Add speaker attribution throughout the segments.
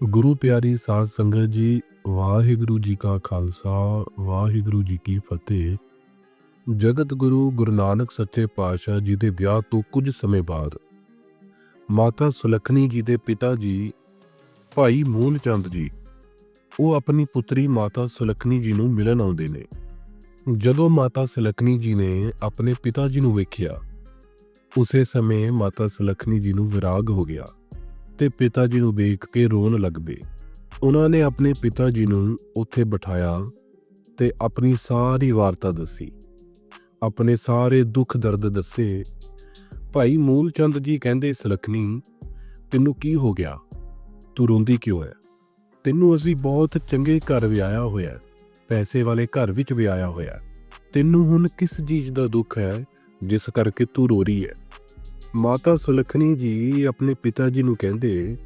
Speaker 1: ਗੁਰੂ ਪਿਆਰੀ ਸਾਧ ਸੰਗਤ ਜੀ, ਵਾਹਿਗੁਰੂ ਜੀ ਕਾ ਖਾਲਸਾ, ਵਾਹਿਗੁਰੂ ਜੀ ਕੀ ਫਤਿਹ। ਜਗਤ ਗੁਰੂ ਗੁਰੂ ਨਾਨਕ ਸੱਚੇ ਪਾਤਸ਼ਾਹ ਜੀ ਦੇ ਵਿਆਹ ਤੋਂ ਕੁਝ ਸਮੇਂ ਬਾਅਦ ਮਾਤਾ ਸੁਲੱਖਣੀ ਜੀ ਦੇ ਪਿਤਾ ਜੀ, ਭਾਈ ਮੂਲ ਚੰਦ ਜੀ, ਉਹ ਆਪਣੀ ਪੁੱਤਰੀ ਮਾਤਾ ਸੁਲੱਖਣੀ ਜੀ ਨੂੰ ਮਿਲਣ ਆਉਂਦੇ ਨੇ। ਜਦੋਂ ਮਾਤਾ ਸੁਲੱਖਣੀ ਜੀ ਨੇ ਆਪਣੇ ਪਿਤਾ ਜੀ ਨੂੰ ਵੇਖਿਆ, ਉਸੇ ਸਮੇਂ ਮਾਤਾ ਸੁਲੱਖਣੀ ਜੀ ਨੂੰ ਵਿਰਾਗ ਹੋ ਗਿਆ। ਤੇ ਪਿਤਾ ਜੀ ਨੂੰ ਵੇਖ ਕੇ ਰੋਣ ਲੱਗ ਪਏ। ਉਹਨਾਂ ਨੇ ਆਪਣੇ ਪਿਤਾ ਜੀ ਨੂੰ ਉੱਥੇ ਬਿਠਾਇਆ ਤੇ ਆਪਣੀ ਸਾਰੀ ਵਾਰਤਾ ਦੱਸੀ। ਆਪਣੇ ਸਾਰੇ ਦੁੱਖ ਦਰਦ ਦੱਸੇ। ਭਾਈ ਮੂਲ ਚੰਦ ਜੀ ਕਹਿੰਦੇ, ਸੁਲੱਖਣੀ, ਤੈਨੂੰ ਕੀ ਹੋ ਗਿਆ? ਤੂੰ ਰੋਂਦੀ ਕਿਉਂ ਹੈ ਤੈਨੂੰ ਅਸੀਂ ਬਹੁਤ ਚੰਗੇ ਘਰ ਵਿਆਹਿਆ ਹੋਇਆ ਪੈਸੇ ਵਾਲੇ ਘਰ ਵਿੱਚ ਵਿਆਹਿਆ ਹੋਇਆ ਤੈਨੂੰ ਹੁਣ ਕਿਸ ਚੀਜ਼ ਦਾ ਦੁੱਖ ਹੈ ਜਿਸ ਕਰਕੇ ਤੂੰ ਰੋ ਰਹੀ ਹੈ ਮਾਤਾ ਸੁਲੱਖਣੀ ਜੀ ਆਪਣੇ ਪਿਤਾ ਜੀ ਨੂੰ ਕਹਿੰਦੇ,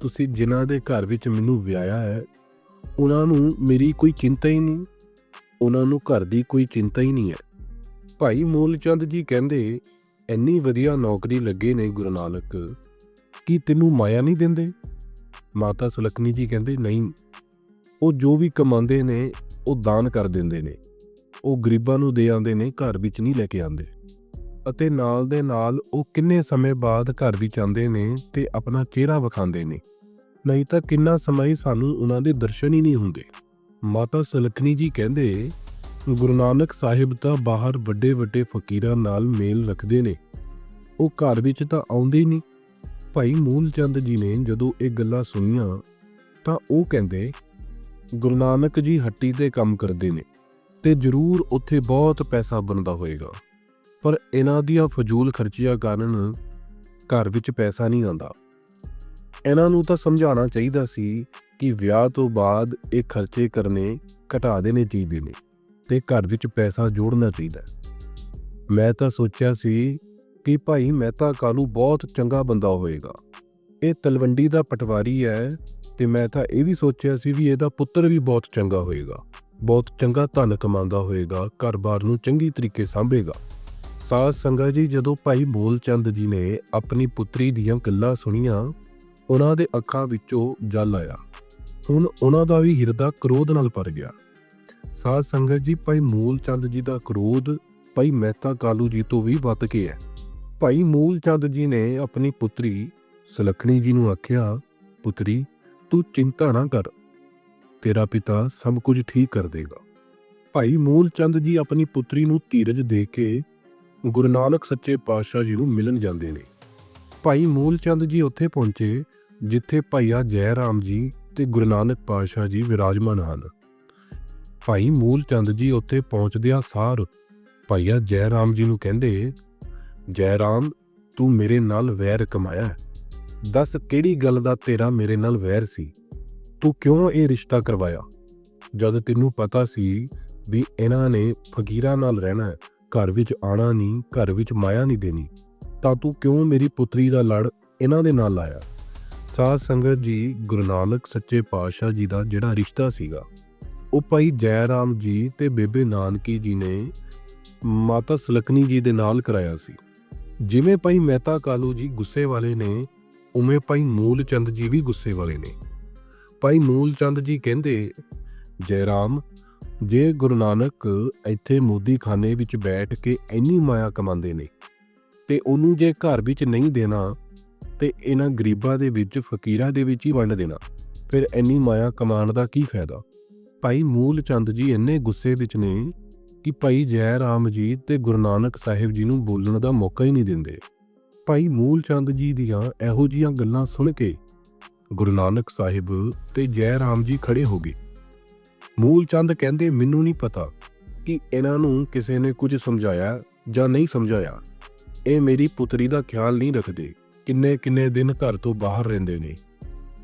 Speaker 1: ਤੁਸੀਂ ਜਿਨ੍ਹਾਂ ਦੇ ਘਰ ਵਿੱਚ ਮੈਨੂੰ ਵਿਆਹਿਆ ਹੈ, ਉਹਨਾਂ ਨੂੰ ਮੇਰੀ ਕੋਈ ਚਿੰਤਾ ਹੀ ਨਹੀਂ। ਉਹਨਾਂ ਨੂੰ ਘਰ ਦੀ ਕੋਈ ਚਿੰਤਾ ਹੀ ਨਹੀਂ ਹੈ। ਭਾਈ ਮੂਲਚੰਦ ਜੀ ਕਹਿੰਦੇ, ਇੰਨੀ ਵਧੀਆ ਨੌਕਰੀ ਲੱਗੇ ਨੇ ਗੁਰੂ ਨਾਨਕ, ਕੀ ਤੈਨੂੰ ਮਾਇਆ ਨਹੀਂ ਦਿੰਦੇ? ਮਾਤਾ ਸੁਲੱਖਣੀ ਜੀ ਕਹਿੰਦੇ, ਨਹੀਂ, ਉਹ ਜੋ ਵੀ ਕਮਾਉਂਦੇ ਨੇ, ਉਹ ਦਾਨ ਕਰ ਦਿੰਦੇ ਨੇ। ਉਹ ਗਰੀਬਾਂ ਨੂੰ ਦੇ ਆਉਂਦੇ ਨੇ, ਘਰ ਵਿੱਚ ਨਹੀਂ ਲੈ ਕੇ ਆਉਂਦੇ। ਅਤੇ ਨਾਲ ਦੇ ਨਾਲ ਉਹ ਕਿੰਨੇ ਸਮੇਂ ਬਾਅਦ ਘਰ ਵਿੱਚ ਆਉਂਦੇ ਨੇ ਤੇ ਆਪਣਾ ਚਿਹਰਾ ਵਿਖਾਉਂਦੇ ਨੇ। ਨਹੀਂ ਤਾਂ ਕਿੰਨਾ ਸਮਾਂ ਹੀ ਸਾਨੂੰ ਉਹਨਾਂ ਦੇ ਦਰਸ਼ਨ ਹੀ ਨਹੀਂ ਹੁੰਦੇ। ਮਾਤਾ ਸੁਲੱਖਣੀ ਜੀ ਕਹਿੰਦੇ, ਗੁਰੂ ਨਾਨਕ ਸਾਹਿਬ ਤਾਂ ਬਾਹਰ ਵੱਡੇ ਵੱਡੇ ਫਕੀਰਾਂ ਨਾਲ ਮੇਲ ਰੱਖਦੇ ਨੇ। ਉਹ ਘਰ ਵਿੱਚ ਤਾਂ ਆਉਂਦੇ ਹੀ ਨਹੀਂ। ਭਾਈ ਮੂਲ ਚੰਦ ਜੀ ਨੇ ਜਦੋਂ ਇਹ ਗੱਲਾਂ ਸੁਣੀਆਂ, ਤਾਂ ਉਹ ਕਹਿੰਦੇ, ਗੁਰੂ ਨਾਨਕ ਜੀ ਹੱਟੀ ਤੇ ਕੰਮ ਕਰਦੇ ਨੇ ਤੇ ਜ਼ਰੂਰ ਉੱਥੇ ਬਹੁਤ ਪੈਸਾ ਬਣਦਾ ਹੋਏਗਾ। ਪਰ ਇਹਨਾਂ ਦੀਆਂ ਫਜ਼ੂਲ ਖਰਚੀਆਂ ਕਾਰਨ ਘਰ ਵਿੱਚ ਪੈਸਾ ਨਹੀਂ ਆਉਂਦਾ। ਇਹਨਾਂ ਨੂੰ ਤਾਂ ਸਮਝਾਉਣਾ ਚਾਹੀਦਾ ਸੀ ਕਿ ਵਿਆਹ ਤੋਂ ਬਾਅਦ ਇਹ ਖਰਚੇ ਕਰਨੇ ਘਟਾ ਦੇਣੇ ਚਾਹੀਦੇ ਨੇ ਤੇ ਘਰ ਵਿੱਚ ਪੈਸਾ ਜੋੜਨਾ ਚਾਹੀਦਾ ਮੈਂ ਤਾਂ ਸੋਚਿਆ ਸੀ ਕਿ ਭਾਈ ਮਹਿਤਾ ਕਾਲੂ ਬਹੁਤ ਚੰਗਾ ਬੰਦਾ ਹੋਏਗਾ। ਇਹ ਤਲਵੰਡੀ ਦਾ ਪਟਵਾਰੀ ਹੈ ਤੇ ਮੈਂ ਤਾਂ ਇਹ ਵੀ ਸੋਚਿਆ ਸੀ ਵੀ ਇਹਦਾ ਪੁੱਤਰ ਵੀ ਬਹੁਤ ਚੰਗਾ ਹੋਏਗਾ। ਬਹੁਤ ਚੰਗਾ ਧਨ ਕਮਾਉਂਦਾ ਹੋਏਗਾ, ਘਰ-ਬਾਰ ਨੂੰ ਚੰਗੀ ਤਰੀਕੇ ਸੰਭੇਗਾ। ਸਾਧ ਸੰਗਤ ਜੀ, ਜਦੋਂ ਭਾਈ ਮੂਲ ਚੰਦ ਜੀ ਨੇ ਆਪਣੀ ਪੁੱਤਰੀ ਦੀਆਂ ਗੱਲਾਂ ਸੁਣੀਆਂ, ਉਹਨਾਂ ਦੇ ਅੱਖਾਂ ਵਿੱਚੋਂ ਜਲ ਆਇਆ। ਹੁਣ ਉਹਨਾਂ ਦਾ ਵੀ ਹਿਰਦਾ ਕ੍ਰੋਧ ਨਾਲ ਭਰ ਗਿਆ। ਸਾਧ ਸੰਗਤ ਜੀ, ਭਾਈ ਮੂਲ ਚੰਦ ਜੀ ਦਾ ਕ੍ਰੋਧ ਭਾਈ ਮਹਿਤਾ ਕਾਲੂ ਜੀ ਤੋਂ ਵੀ ਵੱਧ ਕੇ ਹੈ। ਭਾਈ ਮੂਲ ਚੰਦ ਜੀ ਨੇ ਆਪਣੀ ਪੁੱਤਰੀ ਸੁਲੱਖਣੀ ਜੀ ਨੂੰ ਆਖਿਆ, ਪੁੱਤਰੀ, ਤੂੰ ਚਿੰਤਾ ਨਾ ਕਰ, ਤੇਰਾ ਪਿਤਾ ਸਭ ਕੁਝ ਠੀਕ ਕਰ ਦੇਗਾ। ਭਾਈ ਮੂਲ ਚੰਦ ਜੀ ਆਪਣੀ ਪੁੱਤਰੀ ਨੂੰ ਧੀਰਜ ਦੇ ਕੇ ਗੁਰੂ ਨਾਨਕ ਸੱਚੇ ਪਾਤਸ਼ਾਹ ਜੀ ਨੂੰ ਮਿਲਣ ਜਾਂਦੇ ਨੇ। ਭਾਈ ਮੂਲ ਚੰਦ ਜੀ ਉੱਥੇ ਪਹੁੰਚੇ, ਜਿੱਥੇ ਭਾਈਆ ਜੈ ਰਾਮ ਜੀ ਤੇ ਗੁਰੂ ਨਾਨਕ ਪਾਤਸ਼ਾਹ ਜੀ ਵਿਰਾਜਮਾਨ ਹਨ। ਭਾਈ ਮੂਲ ਚੰਦ ਜੀ ਉੱਥੇ ਪਹੁੰਚਦਿਆਂ ਸਾਰ ਭਾਈਆ ਜੈ ਰਾਮ ਜੀ ਨੂੰ ਕਹਿੰਦੇ ਜੈ ਰਾਮ ਤੂੰ ਮੇਰੇ ਨਾਲ ਵੈਰ ਕਮਾਇਆ ਦੱਸ ਕਿਹੜੀ ਗੱਲ ਦਾ ਤੇਰਾ ਮੇਰੇ ਨਾਲ ਵੈਰ ਸੀ? ਤੂੰ ਕਿਉਂ ਇਹ ਰਿਸ਼ਤਾ ਕਰਵਾਇਆ? ਜਦ ਤੈਨੂੰ ਪਤਾ ਸੀ ਵੀ ਇਹਨਾਂ ਨੇ ਫਕੀਰਾਂ ਨਾਲ ਰਹਿਣਾ ਹੈ ਘਰ ਵਿੱਚ ਆਣਾ ਨਹੀਂ, ਘਰ ਵਿੱਚ ਮਾਇਆ ਨਹੀਂ ਦੇਣੀ, ਤਾਂ ਤੂੰ ਕਿਉਂ ਮੇਰੀ ਪੁੱਤਰੀ ਦਾ ਲੜ ਇਹਨਾਂ ਦੇ ਨਾਲ ਲਾਇਆ? ਸਾਧ ਸੰਗਤ ਜੀ, ਗੁਰੂ ਨਾਨਕ ਸੱਚੇ ਪਾਤਸ਼ਾਹ ਜੀ ਦਾ ਜਿਹੜਾ ਰਿਸ਼ਤਾ ਸੀਗਾ, ਉਹ ਭਾਈ ਜੈ ਰਾਮ ਜੀ ਤੇ ਬੇਬੇ ਨਾਨਕੀ ਜੀ ਨੇ ਮਾਤਾ ਸੁਲੱਖਣੀ ਜੀ ਦੇ ਨਾਲ ਕਰਾਇਆ ਸੀ। ਜਿਵੇਂ ਭਾਈ ਮਹਿਤਾ ਕਾਲੂ ਜੀ ਗੁੱਸੇ ਵਾਲੇ ਨੇ, ਉਵੇਂ ਭਾਈ ਮੂਲ ਚੰਦ ਜੀ ਵੀ ਗੁੱਸੇ ਵਾਲੇ ਨੇ। ਭਾਈ ਮੂਲ ਚੰਦ ਜੀ ਕਹਿੰਦੇ ਜੈ ਰਾਮ ਜੇ ਗੁਰੂ ਨਾਨਕ ਇੱਥੇ ਮੋਦੀਖਾਨੇ ਵਿੱਚ ਬੈਠ ਕੇ ਇੰਨੀ ਮਾਇਆ ਕਮਾਉਂਦੇ ਨੇ ਤੇ ਉਹਨੂੰ ਜੇ ਘਰ ਵਿੱਚ ਨਹੀਂ ਦੇਣਾ ਤੇ ਇਹਨਾਂ ਗਰੀਬਾਂ ਦੇ ਵਿੱਚ, ਫਕੀਰਾਂ ਦੇ ਵਿੱਚ ਹੀ ਵੰਡ ਦੇਣਾ, ਫਿਰ ਇੰਨੀ ਮਾਇਆ ਕਮਾਉਣ ਦਾ ਕੀ ਫਾਇਦਾ? ਭਾਈ ਮੂਲ ਚੰਦ ਜੀ ਇੰਨੇ ਗੁੱਸੇ ਵਿੱਚ ਨੇ ਕਿ ਭਾਈ ਜੈ ਰਾਮ ਜੀ ਤੇ ਗੁਰੂ ਨਾਨਕ ਸਾਹਿਬ ਜੀ ਨੂੰ ਬੋਲਣ ਦਾ ਮੌਕਾ ਹੀ ਨਹੀਂ ਦਿੰਦੇ। ਭਾਈ ਮੂਲ ਚੰਦ ਜੀ ਦੀਆਂ ਇਹੋ ਜੀਆਂ ਗੱਲਾਂ ਸੁਣ ਕੇ ਗੁਰੂ ਨਾਨਕ ਸਾਹਿਬ ਤੇ ਜੈ ਰਾਮ ਜੀ ਖੜੇ ਹੋ ਗਏ। ਮੂਲ ਚੰਦ ਕਹਿੰਦੇ, ਮੈਨੂੰ ਨਹੀਂ ਪਤਾ ਕਿ ਇਹਨਾਂ ਨੂੰ ਕਿਸੇ ਨੇ ਕੁਝ ਸਮਝਾਇਆ ਜਾਂ ਨਹੀਂ ਸਮਝਾਇਆ। ਇਹ ਮੇਰੀ ਪੁੱਤਰੀ ਦਾ ਖਿਆਲ ਨਹੀਂ ਰੱਖਦੇ। ਕਿੰਨੇ ਕਿੰਨੇ ਦਿਨ ਘਰ ਤੋਂ ਬਾਹਰ ਰਹਿੰਦੇ ਨੇ।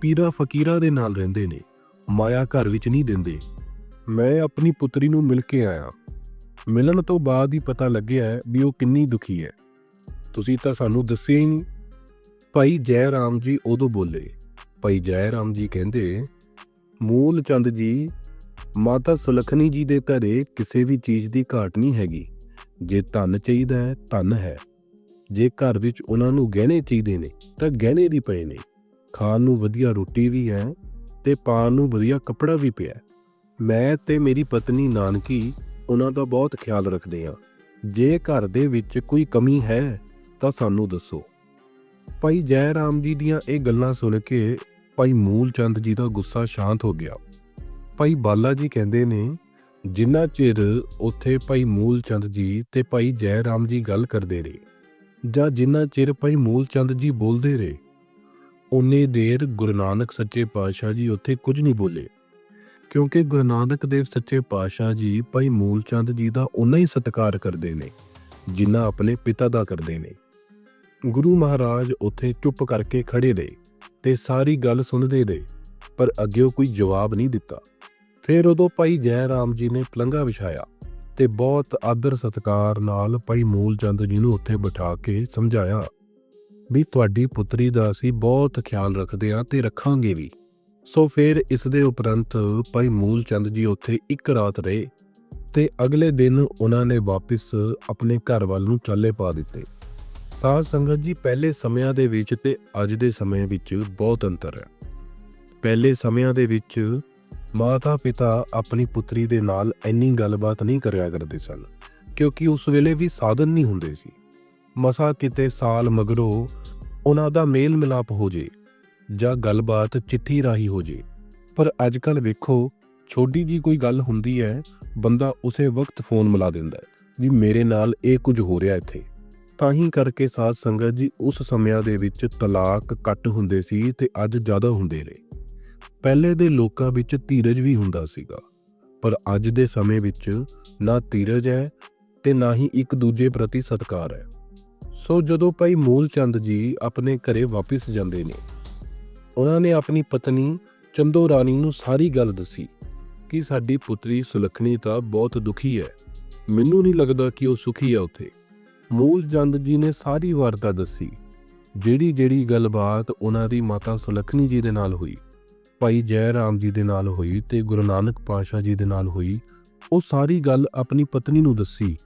Speaker 1: ਪੀਰਾ ਫਕੀਰਾਂ ਦੇ ਨਾਲ ਰਹਿੰਦੇ ਨੇ। ਮਾਇਆ ਘਰ ਵਿੱਚ ਨਹੀਂ ਦਿੰਦੇ। ਮੈਂ ਆਪਣੀ ਪੁੱਤਰੀ ਨੂੰ ਮਿਲ ਕੇ ਆਇਆ। ਮਿਲਣ ਤੋਂ ਬਾਅਦ ਹੀ ਪਤਾ ਲੱਗਿਆ ਵੀ ਉਹ ਕਿੰਨੀ ਦੁਖੀ ਹੈ। ਤੁਸੀਂ ਤਾਂ ਸਾਨੂੰ ਦੱਸਿਆ ਹੀ ਨਹੀਂ। ਭਾਈ ਜੈ ਰਾਮ ਜੀ ਉਦੋਂ ਬੋਲੇ। ਭਾਈ ਜੈ ਰਾਮ ਜੀ ਕਹਿੰਦੇ, ਮੂਲ ਚੰਦ ਜੀ ਮਾਤਾ ਸੁਲੱਖਣੀ ਜੀ ਦੇ ਘਰੇ ਕਿਸੇ ਵੀ ਚੀਜ਼ ਦੀ ਘਾਟ ਨਹੀਂ ਹੈਗੀ। ਜੇ ਧਨ ਚਾਹੀਦਾ ਹੈ, ਧਨ ਹੈ। ਜੇ ਘਰ ਵਿੱਚ ਉਹਨਾਂ ਨੂੰ ਗਹਿਣੇ ਚਾਹੀਦੇ ਨੇ, ਤਾਂ ਗਹਿਣੇ ਵੀ ਪਏ ਨੇ। ਖਾਣ ਨੂੰ ਵਧੀਆ ਰੋਟੀ ਵੀ ਹੈ ਤੇ ਪਾਣ ਨੂੰ ਵਧੀਆ ਕੱਪੜਾ ਵੀ ਪਿਆ ਮੈਂ ਤੇ ਮੇਰੀ ਪਤਨੀ ਨਾਨਕੀ ਉਹਨਾਂ ਦਾ ਬਹੁਤ ਖਿਆਲ ਰੱਖਦੇ ਹਾਂ। ਜੇ ਘਰ ਦੇ ਵਿੱਚ ਕੋਈ ਕਮੀ ਹੈ, ਤਾਂ ਸਾਨੂੰ ਦੱਸੋ। ਭਾਈ ਜੈ ਰਾਮ ਜੀ ਦੀਆਂ ਇਹ ਗੱਲਾਂ ਸੁਣ ਕੇ ਭਾਈ ਮੂਲ ਚੰਦ ਜੀ ਦਾ ਗੁੱਸਾ ਸ਼ਾਂਤ ਹੋ ਗਿਆ। ਭਾਈ ਬਾਲਾ ਜੀ ਕਹਿੰਦੇ ਨੇ, ਜਿੰਨਾ ਚਿਰ ਉੱਥੇ ਭਾਈ ਮੂਲ ਚੰਦ ਜੀ ਤੇ ਭਾਈ ਜੈ ਰਾਮ ਜੀ ਗੱਲ ਕਰਦੇ ਰਹੇ, ਜਾਂ ਜਿੰਨਾ ਚਿਰ ਭਾਈ ਮੂਲ ਚੰਦ ਜੀ ਬੋਲਦੇ ਰਹੇ, ਉਨੇ ਦੇਰ ਗੁਰੂ ਨਾਨਕ ਸੱਚੇ ਪਾਤਸ਼ਾਹ ਜੀ ਉੱਥੇ ਕੁਝ ਨਹੀਂ ਬੋਲੇ। ਕਿਉਂਕਿ ਗੁਰੂ ਨਾਨਕ ਦੇਵ ਸੱਚੇ ਪਾਤਸ਼ਾਹ ਜੀ ਭਾਈ ਮੂਲ ਚੰਦ ਜੀ ਦਾ ਉਨਾ ਹੀ ਸਤਿਕਾਰ ਕਰਦੇ ਨੇ, ਜਿੰਨਾ ਆਪਣੇ ਪਿਤਾ ਦਾ ਕਰਦੇ ਨੇ। ਗੁਰੂ ਮਹਾਰਾਜ ਉੱਥੇ ਚੁੱਪ ਕਰਕੇ ਖੜੇ ਰਹੇ ਤੇ ਸਾਰੀ ਗੱਲ ਸੁਣਦੇ ਰਹੇ, ਪਰ ਅੱਗੇ ਕੋਈ ਜਵਾਬ ਨਹੀਂ ਦਿੱਤਾ। ਫਿਰ ਉਦੋਂ ਭਾਈ ਜੈ ਰਾਮ ਜੀ ਨੇ ਪਲੰਘਾ ਵਿਛਾਇਆ ਤੇ ਬਹੁਤ ਆਦਰ ਸਤਿਕਾਰ ਨਾਲ ਭਾਈ ਮੂਲ ਚੰਦ ਜੀ ਨੂੰ ਉੱਥੇ ਬਿਠਾ ਕੇ ਸਮਝਾਇਆ ਵੀ ਤੁਹਾਡੀ ਪੁੱਤਰੀ ਦਾ ਅਸੀਂ ਬਹੁਤ ਖਿਆਲ ਰੱਖਦੇ ਹਾਂ ਤੇ ਰੱਖਾਂਗੇ ਵੀ। ਸੋ ਫਿਰ ਇਸ ਦੇ ਉਪਰੰਤ ਭਾਈ ਮੂਲ ਚੰਦ ਜੀ ਉੱਥੇ ਇੱਕ ਰਾਤ ਰਹੇ ਤੇ ਅਗਲੇ ਦਿਨ ਉਹਨਾਂ ਨੇ ਵਾਪਿਸ ਆਪਣੇ ਘਰ ਵੱਲ ਨੂੰ ਚਾਲੇ ਪਾ ਦਿੱਤੇ। ਸਾਧ ਸੰਗਤ ਜੀ, ਪਹਿਲੇ ਸਮਿਆਂ ਦੇ ਵਿੱਚ ਤੇ ਅੱਜ ਦੇ ਸਮੇਂ ਵਿੱਚ ਬਹੁਤ ਅੰਤਰ ਹੈ। ਪਹਿਲੇ ਸਮਿਆਂ ਦੇ ਵਿੱਚ ਮਾਤਾ ਪਿਤਾ ਆਪਣੀ ਪੁੱਤਰੀ ਦੇ ਨਾਲ ਇੰਨੀ ਗੱਲਬਾਤ ਨਹੀਂ ਕਰਿਆ ਕਰਦੇ ਸਨ, ਕਿਉਂਕਿ ਉਸ ਵੇਲੇ ਵੀ ਸਾਧਨ ਨਹੀਂ ਹੁੰਦੇ ਸੀ। ਮਸਾ ਕਿਤੇ ਸਾਲ ਮਗਰੋਂ ਉਹਨਾਂ ਦਾ ਮੇਲ ਮਿਲਾਪ ਹੋ ਜੇ ਜਾਂ ਗੱਲਬਾਤ ਚਿੱਠੀ ਰਾਹੀਂ ਹੋ ਜੇ। ਪਰ ਅੱਜ ਕੱਲ ਵੇਖੋ, ਛੋਟੀ ਜੀ ਕੋਈ ਗੱਲ ਹੁੰਦੀ ਹੈ, ਬੰਦਾ ਉਸੇ ਵਕਤ ਫੋਨ ਮਿਲਾ ਦਿੰਦਾ ਹੈ ਵੀ ਮੇਰੇ ਨਾਲ ਇਹ ਕੁਝ ਹੋ ਰਿਹਾ ਇੱਥੇ। ਤਾਂ ਹੀ ਕਰਕੇ ਸਾਧ ਸੰਗਤ ਜੀ ਉਸ ਸਮਿਆਂ ਦੇ ਵਿੱਚ ਤਲਾਕ ਘੱਟ ਹੁੰਦੇ ਸੀ ਤੇ ਅੱਜ ਜ਼ਿਆਦਾ ਹੁੰਦੇ ਨੇ ਪਹਿਲੇ ਦੇ ਲੋਕਾਂ ਵਿੱਚ ਧੀਰਜ ਵੀ ਹੁੰਦਾ ਸੀਗਾ, ਪਰ ਅੱਜ ਦੇ ਸਮੇਂ ਵਿੱਚ ਨਾ ਧੀਰਜ ਹੈ ਤੇ ਨਾ ਹੀ ਇੱਕ ਦੂਜੇ ਪ੍ਰਤੀ ਸਤਿਕਾਰ ਹੈ। ਸੋ ਜਦੋਂ ਭਾਈ ਮੂਲ ਚੰਦ ਜੀ ਆਪਣੇ ਘਰੇ ਵਾਪਸ ਜਾਂਦੇ ਨੇ, ਉਹਨਾਂ ਨੇ ਆਪਣੀ ਪਤਨੀ ਚੰਦੋ ਰਾਣੀ ਨੂੰ ਸਾਰੀ ਗੱਲ ਦੱਸੀ ਕਿ ਸਾਡੀ ਪੁੱਤਰੀ ਸੁਲੱਖਣੀ ਤਾਂ ਬਹੁਤ ਦੁਖੀ ਹੈ। ਮੈਨੂੰ ਨਹੀਂ ਲੱਗਦਾ ਕਿ ਉਹ ਸੁਖੀ ਹੈ ਉੱਥੇ। ਮੂਲ ਚੰਦ ਜੀ ਨੇ ਸਾਰੀ ਵਾਰਤਾ ਦੱਸੀ ਜਿਹੜੀ ਜਿਹੜੀ ਗੱਲਬਾਤ ਉਹਨਾਂ ਦੀ ਮਾਤਾ ਸੁਲੱਖਣੀ ਜੀ ਦੇ ਨਾਲ ਹੋਈ। ਭਾਈ ਜੈ ਰਾਮ ਜੀ ਦੇ ਨਾਲ ਹੋਈ ਤੇ ਗੁਰੂ ਨਾਨਕ ਪਾਤਸ਼ਾਹ ਜੀ ਦੇ ਨਾਲ ਹੋਈ, ਉਹ ਸਾਰੀ ਗੱਲ ਆਪਣੀ ਪਤਨੀ ਨੂੰ ਦੱਸੀ।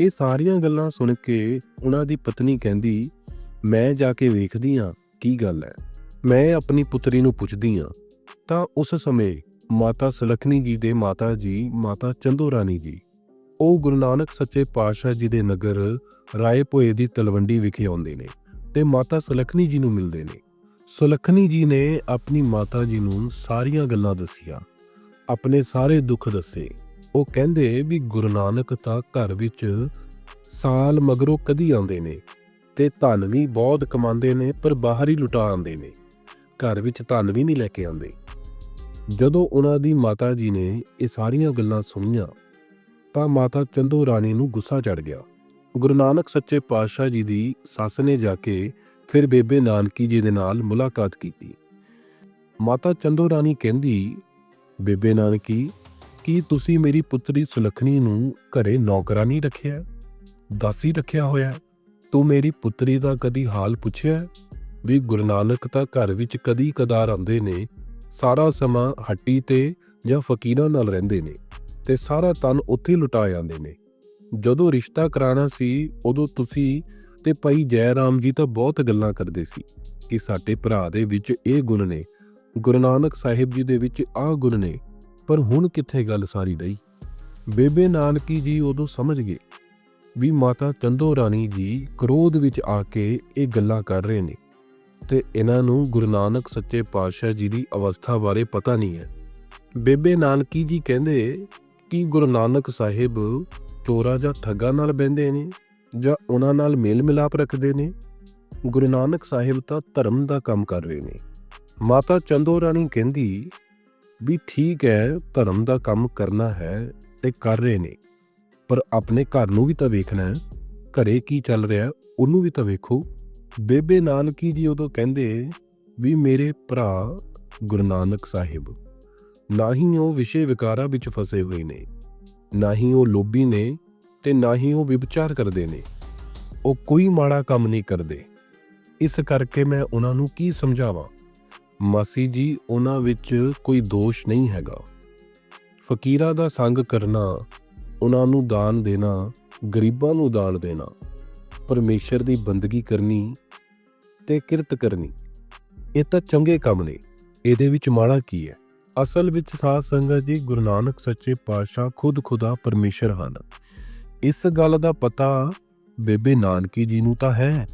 Speaker 1: ਇਹ ਸਾਰੀਆਂ ਗੱਲਾਂ ਸੁਣ ਕੇ ਉਹਨਾਂ ਦੀ ਪਤਨੀ ਕਹਿੰਦੀ, ਮੈਂ ਜਾ ਕੇ ਵੇਖਦੀ ਹਾਂ ਕੀ ਗੱਲ ਹੈ। ਮੈਂ ਆਪਣੀ ਪੁੱਤਰੀ ਨੂੰ ਪੁੱਛਦੀ ਹਾਂ। ਤਾਂ ਉਸ ਸਮੇਂ ਮਾਤਾ ਸੁਲੱਖਣੀ ਜੀ ਦੇ ਮਾਤਾ ਜੀ, ਮਾਤਾ ਚੰਦੋ ਰਾਣੀ ਜੀ, ਉਹ ਗੁਰੂ ਨਾਨਕ ਸੱਚੇ ਪਾਤਸ਼ਾਹ ਜੀ ਦੇ ਨਗਰ ਰਾਏਪੋਏ ਦੀ ਤਲਵੰਡੀ ਵਿਖੇ ਆਉਂਦੇ ਨੇ ਤੇ ਮਾਤਾ ਸੁਲੱਖਣੀ ਜੀ ਨੂੰ ਮਿਲਦੇ ਨੇ। ਸੁਲੱਖਣੀ ਜੀ ਨੇ ਆਪਣੀ ਮਾਤਾ ਜੀ ਨੂੰ ਸਾਰੀਆਂ ਗੱਲਾਂ ਦੱਸੀਆਂ। ਆਪਣੇ ਸਾਰੇ ਦੁੱਖ ਦੱਸੇ। ਉਹ ਕਹਿੰਦੇ ਵੀ ਗੁਰੂ ਨਾਨਕ ਤਾਂ ਘਰ ਵਿੱਚ ਸਾਲ ਮਗਰੋਂ ਕਦੀ ਆਉਂਦੇ ਨੇ ਤੇ ਧਨ ਵੀ ਬਹੁਤ ਕਮਾਉਂਦੇ ਨੇ, ਪਰ ਬਾਹਰ ਹੀ ਲੁਟਾ ਆਉਂਦੇ ਨੇ। ਘਰ ਵਿੱਚ ਧਨ ਵੀ ਨਹੀਂ ਲੈ ਕੇ ਆਉਂਦੇ। ਜਦੋਂ ਉਹਨਾਂ ਦੀ ਮਾਤਾ ਜੀ ਨੇ ਇਹ ਸਾਰੀਆਂ ਗੱਲਾਂ ਸੁਣੀਆਂ, ਤਾਂ ਮਾਤਾ ਚੰਦੋ ਰਾਣੀ ਨੂੰ ਗੁੱਸਾ ਚੜ ਗਿਆ। ਗੁਰੂ ਨਾਨਕ ਸੱਚੇ ਪਾਤਸ਼ਾਹ ਜੀ ਦੀ ਸੱਸ ਨੇ ਜਾ ਕੇ ਫਿਰ ਬੇਬੇ ਨਾਨਕੀ ਜੀ ਦੇ ਨਾਲ ਮੁਲਾਕਾਤ ਕੀਤੀ। ਮਾਤਾ ਚੰਦੋ ਰਾਣੀ ਕਹਿੰਦੀ, ਬੇਬੇ ਨਾਨਕੀ, ਕੀ ਤੁਸੀਂ ਮੇਰੀ ਪੁੱਤਰੀ ਸੁਲੱਖਣੀ ਨੂੰ ਘਰੇ ਨੌਕਰਾਨੀ ਰੱਖਿਆ? ਦਾਸੀ ਰੱਖਿਆ ਹੋਇਆ? ਤੂੰ ਮੇਰੀ ਪੁੱਤਰੀ ਦਾ ਕਦੀ ਹਾਲ ਪੁੱਛਿਆ? ਵੀ ਗੁਰੂ ਨਾਨਕ ਤਾਂ ਘਰ ਵਿੱਚ ਕਦੀ ਕਦਾਰ ਆਉਂਦੇ ਨੇ, ਸਾਰਾ ਸਮਾਂ ਹੱਟੀ ਤੇ ਜਾਂ ਫਕੀਰਾਂ ਨਾਲ ਰਹਿੰਦੇ ਨੇ ਤੇ ਸਾਰਾ ਤਨ ਉੱਥੇ ਲੁਟਾ ਜਾਂਦੇ ਨੇ। ਜਦੋਂ ਰਿਸ਼ਤਾ ਕਰਾਣਾ ਸੀ, ਉਦੋਂ ਤੁਸੀਂ ਤੇ ਭਾਈ ਜੈ ਰਾਮ ਜੀ ਤਾਂ ਬਹੁਤ ਗੱਲਾਂ ਕਰਦੇ ਸੀ ਕਿ ਸਾਡੇ ਭਰਾ ਦੇ ਵਿੱਚ ਇਹ ਗੁਣ ਨੇ, ਗੁਰੂ ਨਾਨਕ ਸਾਹਿਬ ਜੀ ਦੇ ਵਿੱਚ ਆਹ ਗੁਣ ਨੇ, ਪਰ ਹੁਣ ਕਿੱਥੇ ਗੱਲ ਸਾਰੀ ਰਹੀ ਬੇਬੇ ਨਾਨਕੀ ਜੀ ਉਦੋਂ ਸਮਝ ਗਏ ਵੀ ਮਾਤਾ ਚੰਦੋ ਰਾਣੀ ਜੀ ਕ੍ਰੋਧ ਵਿੱਚ ਆ ਕੇ ਇਹ ਗੱਲਾਂ ਕਰ ਰਹੇ ਨੇ ਤੇ ਇਹਨਾਂ ਨੂੰ ਗੁਰੂ ਨਾਨਕ ਸੱਚੇ ਪਾਤਸ਼ਾਹ ਜੀ ਦੀ ਅਵਸਥਾ ਬਾਰੇ ਪਤਾ ਨਹੀਂ ਹੈ। ਬੇਬੇ ਨਾਨਕੀ ਜੀ ਕਹਿੰਦੇ ਕਿ ਗੁਰੂ ਨਾਨਕ ਸਾਹਿਬ ਚੋਰਾ ਜਾਂ ਠੱਗਾ ਨਾਲ ਬਹਿੰਦੇ ਨੇ। ਜਾਂ ਉਹਨਾਂ ਨਾਲ ਮੇਲ ਮਿਲਾਪ ਰੱਖਦੇ ਨੇ? ਗੁਰੂ ਨਾਨਕ ਸਾਹਿਬ ਤਾਂ ਧਰਮ ਦਾ ਕੰਮ ਕਰ ਰਹੇ ਨੇ। ਮਾਤਾ ਚੰਦੋ ਰਾਣੀ ਕਹਿੰਦੀ ਵੀ ਠੀਕ ਹੈ, ਧਰਮ ਦਾ ਕੰਮ ਕਰਨਾ ਹੈ ਤੇ ਕਰ ਰਹੇ ਨੇ। ਪਰ ਆਪਣੇ ਘਰ ਨੂੰ ਵੀ ਤਾਂ ਵੇਖਣਾ ਹੈ। ਘਰੇ ਕੀ ਚੱਲ ਰਿਹਾ, ਉਹਨੂੰ ਵੀ ਤਾਂ ਵੇਖੋ। ਬੇਬੇ ਨਾਨਕੀ ਜੀ ਉਦੋਂ ਕਹਿੰਦੇ ਵੀ ਮੇਰੇ ਭਰਾ ਗੁਰੂ ਨਾਨਕ ਸਾਹਿਬ, ਨਾ ਹੀ ਉਹ ਵਿਸ਼ੇ ਵਿਕਾਰਾਂ ਵਿੱਚ ਫਸੇ ਹੋਏ ਨੇ, ਨਾ ਹੀ ਉਹ ਲੋਭੀ ਨੇ ਤੇ ਨਾ ਹੀ ਉਹ ਵਿਭਚਾਰ ਕਰਦੇ ਨੇ। ਉਹ ਕੋਈ ਮਾੜਾ ਕੰਮ ਨਹੀਂ ਕਰਦੇ। ਇਸ ਕਰਕੇ ਮੈਂ ਉਹਨਾਂ ਨੂੰ ਕੀ ਸਮਝਾਵਾਂ? ਮਾਸੀ ਜੀ, ਉਹਨਾਂ ਵਿੱਚ ਕੋਈ ਦੋਸ਼ ਨਹੀਂ ਹੈਗਾ। ਫਕੀਰਾਂ ਦਾ ਸੰਗ ਕਰਨਾ, ਉਹਨਾਂ ਨੂੰ ਦਾਨ ਦੇਣਾ, ਗਰੀਬਾਂ ਨੂੰ ਦਾਨ ਦੇਣਾ, ਪਰਮੇਸ਼ਰ ਦੀ ਬੰਦਗੀ ਕਰਨੀ ਤੇ ਕਿਰਤ ਕਰਨੀ, ਇਹ ਤਾਂ ਚੰਗੇ ਕੰਮ ਨੇ। ਇਹਦੇ ਵਿੱਚ ਮਾੜਾ ਕੀ ਹੈ? ਅਸਲ ਵਿੱਚ ਸਾਧ ਸੰਗਤ ਜੀ ਗੁਰੂ ਨਾਨਕ ਸੱਚੇ ਪਾਤਸ਼ਾਹ ਖੁਦ ਖੁਦਾ ਪਰਮੇਸ਼ਰ ਹਨ। ਇਸ ਗੱਲ ਦਾ ਪਤਾ ਬੇਬੇ ਨਾਨਕੀ ਜੀ ਨੂੰ ਤਾਂ ਹੈ।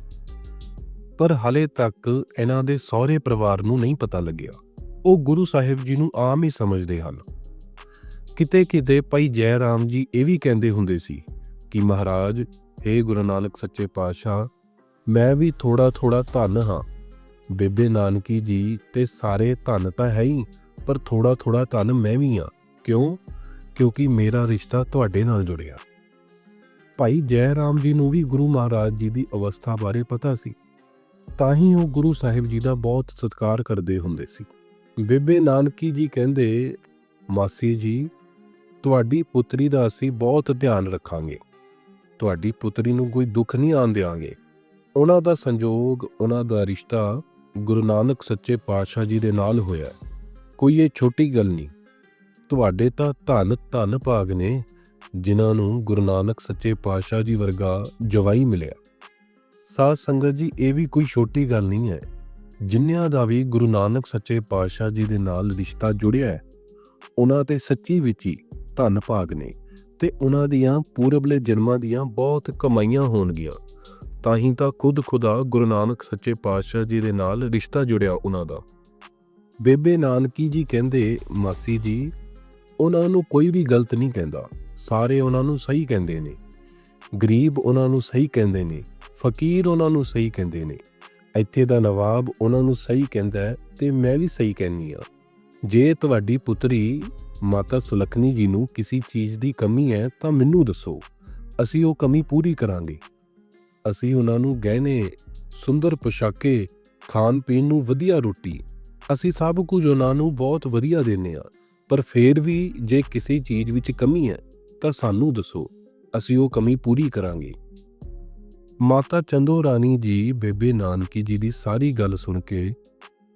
Speaker 1: ਪਰ ਹਲੇ ਤੱਕ ਇਹਨਾਂ ਦੇ ਸਹੁਰੇ ਪਰਿਵਾਰ ਨੂੰ ਨਹੀਂ ਪਤਾ ਲੱਗਿਆ। ਉਹ ਗੁਰੂ ਸਾਹਿਬ ਜੀ ਨੂੰ ਆਮ ਹੀ ਸਮਝਦੇ ਹਨ। ਕਿਤੇ ਕਿਤੇ ਭਾਈ ਜੈ ਰਾਮ ਜੀ ਇਹ ਵੀ ਕਹਿੰਦੇ ਹੁੰਦੇ ਸੀ ਕਿ ਮਹਾਰਾਜ हे ਗੁਰੂ ਨਾਨਕ ਸੱਚੇ ਪਾਤਸ਼ਾਹ, ਮੈਂ ਵੀ ਥੋੜਾ ਥੋੜਾ ਧਨ ਹਾਂ। ਬੇਬੇ ਨਾਨਕੀ ਜੀ ਤੇ ਸਾਰੇ ਧਨ ਤਾਂ ਹੈ ਹੀ, ਪਰ ਥੋੜਾ ਥੋੜਾ ਧਨ ਮੈਂ ਵੀ ਹਾਂ। ਕਿਉਂ? ਕਿਉਂਕਿ ਮੇਰਾ ਰਿਸ਼ਤਾ ਤੁਹਾਡੇ ਨਾਲ ਜੁੜਿਆ। ਭਾਈ ਜੈ ਰਾਮ ਜੀ ਨੂੰ ਵੀ ਗੁਰੂ ਮਹਾਰਾਜ ਜੀ ਦੀ ਅਵਸਥਾ ਬਾਰੇ ਪਤਾ ਸੀ, ਤਾਂ ਹੀ ਉਹ ਗੁਰੂ ਸਾਹਿਬ ਜੀ ਦਾ ਬਹੁਤ ਸਤਿਕਾਰ ਕਰਦੇ ਹੁੰਦੇ ਸੀ। ਬੇਬੇ ਨਾਨਕੀ ਜੀ ਕਹਿੰਦੇ, ਮਾਸੀ ਜੀ, ਤੁਹਾਡੀ ਪੁੱਤਰੀ ਦਾ ਅਸੀਂ ਬਹੁਤ ਧਿਆਨ ਰੱਖਾਂਗੇ। ਤੁਹਾਡੀ ਪੁੱਤਰੀ ਨੂੰ ਕੋਈ ਦੁੱਖ ਨਹੀਂ ਆਉਣ ਦਿਆਂਗੇ। ਉਹਨਾਂ ਦਾ ਸੰਜੋਗ, ਉਹਨਾਂ ਦਾ ਰਿਸ਼ਤਾ ਗੁਰੂ ਨਾਨਕ ਸੱਚੇ ਪਾਤਸ਼ਾਹ ਜੀ ਦੇ ਨਾਲ ਹੋਇਆ। ਕੋਈ ਇਹ ਛੋਟੀ ਗੱਲ ਨਹੀਂ। ਤੁਹਾਡੇ ਤਾਂ ਧੰਨ ਧੰਨ ਭਾਗ ਨੇ। ਜਿਨ੍ਹਾਂ ਨੂੰ ਗੁਰੂ ਨਾਨਕ ਸੱਚੇ ਪਾਤਸ਼ਾਹ ਜੀ ਵਰਗਾ ਜਵਾਈ ਮਿਲਿਆ। ਸਾਧ ਸੰਗਤ ਜੀ, ਇਹ ਵੀ ਕੋਈ ਛੋਟੀ ਗੱਲ ਨਹੀਂ ਹੈ। ਜਿਨ੍ਹਾਂ ਦਾ ਵੀ ਗੁਰੂ ਨਾਨਕ ਸੱਚੇ ਪਾਤਸ਼ਾਹ ਜੀ ਦੇ ਨਾਲ ਰਿਸ਼ਤਾ ਜੁੜਿਆ ਹੈ, ਉਹਨਾਂ ਤੇ ਸੱਚੀ ਵਿੱਚ ਹੀ ਧੰਨ ਭਾਗ ਨੇ ਤੇ ਉਹਨਾਂ ਦੀਆਂ ਪੂਰਬਲੇ ਜਨਮਾਂ ਦੀਆਂ ਬਹੁਤ ਕਮਾਈਆਂ ਹੋਣਗੀਆਂ। ਤਾਂ ਹੀ ਤਾਂ ਖੁਦ ਖੁਦਾ ਗੁਰੂ ਨਾਨਕ ਸੱਚੇ ਪਾਤਸ਼ਾਹ ਜੀ ਦੇ ਨਾਲ ਰਿਸ਼ਤਾ ਜੁੜਿਆ ਉਹਨਾਂ ਦਾ। ਬੇਬੇ ਨਾਨਕੀ ਜੀ ਕਹਿੰਦੇ, ਮਾਸੀ ਜੀ, ਉਹਨਾਂ ਨੂੰ ਕੋਈ ਵੀ ਗਲਤ ਨਹੀਂ ਕਹਿੰਦਾ। ਸਾਰੇ ਉਹਨਾਂ ਨੂੰ ਸਹੀ ਕਹਿੰਦੇ ਨੇ। ਗਰੀਬ ਉਹਨਾਂ ਨੂੰ ਸਹੀ ਕਹਿੰਦੇ ਨੇ, ਫਕੀਰ ਉਹਨਾਂ ਨੂੰ ਸਹੀ ਕਹਿੰਦੇ ਨੇ। ਇੱਥੇ ਦਾ ਨਵਾਬ ਉਹਨਾਂ ਨੂੰ ਸਹੀ ਕਹਿੰਦਾ ਹੈ ਤੇ ਮੈਂ ਵੀ ਸਹੀ ਕਹਿੰਨੀ ਆ ਜੇ ਤੁਹਾਡੀ ਪੁੱਤਰੀ ਮਾਤਾ ਸੁਲਖਣੀ ਜੀ ਨੂੰ ਕਿਸੇ ਚੀਜ਼ ਦੀ ਕਮੀ ਹੈ ਤਾਂ ਮੈਨੂੰ ਦੱਸੋ, ਅਸੀਂ ਉਹ ਕਮੀ ਪੂਰੀ ਕਰਾਂਗੇ। ਅਸੀਂ ਉਹਨਾਂ ਨੂੰ ਗਹਿਣੇ, ਸੁੰਦਰ ਪੋਸ਼ਾਕੇ ਖਾਣ ਪੀਣ ਨੂੰ ਵਧੀਆ ਰੋਟੀ, ਅਸੀਂ ਸਭ ਕੁਝ ਉਹਨਾਂ ਨੂੰ ਬਹੁਤ ਵਧੀਆ ਦਿੰਨੇ ਆ ਪਰ ਫੇਰ ਵੀ ਜੇ ਕਿਸੇ ਚੀਜ਼ ਵਿੱਚ ਕਮੀ ਹੈ ਤਾਂ ਸਾਨੂੰ ਦੱਸੋ, ਅਸੀਂ ਉਹ ਕਮੀ ਪੂਰੀ ਕਰਾਂਗੇ। ਮਾਤਾ ਚੰਦੋ ਰਾਣੀ ਜੀ, ਬੇਬੇ ਨਾਨਕੀ ਜੀ ਦੀ ਸਾਰੀ ਗੱਲ ਸੁਣ ਕੇ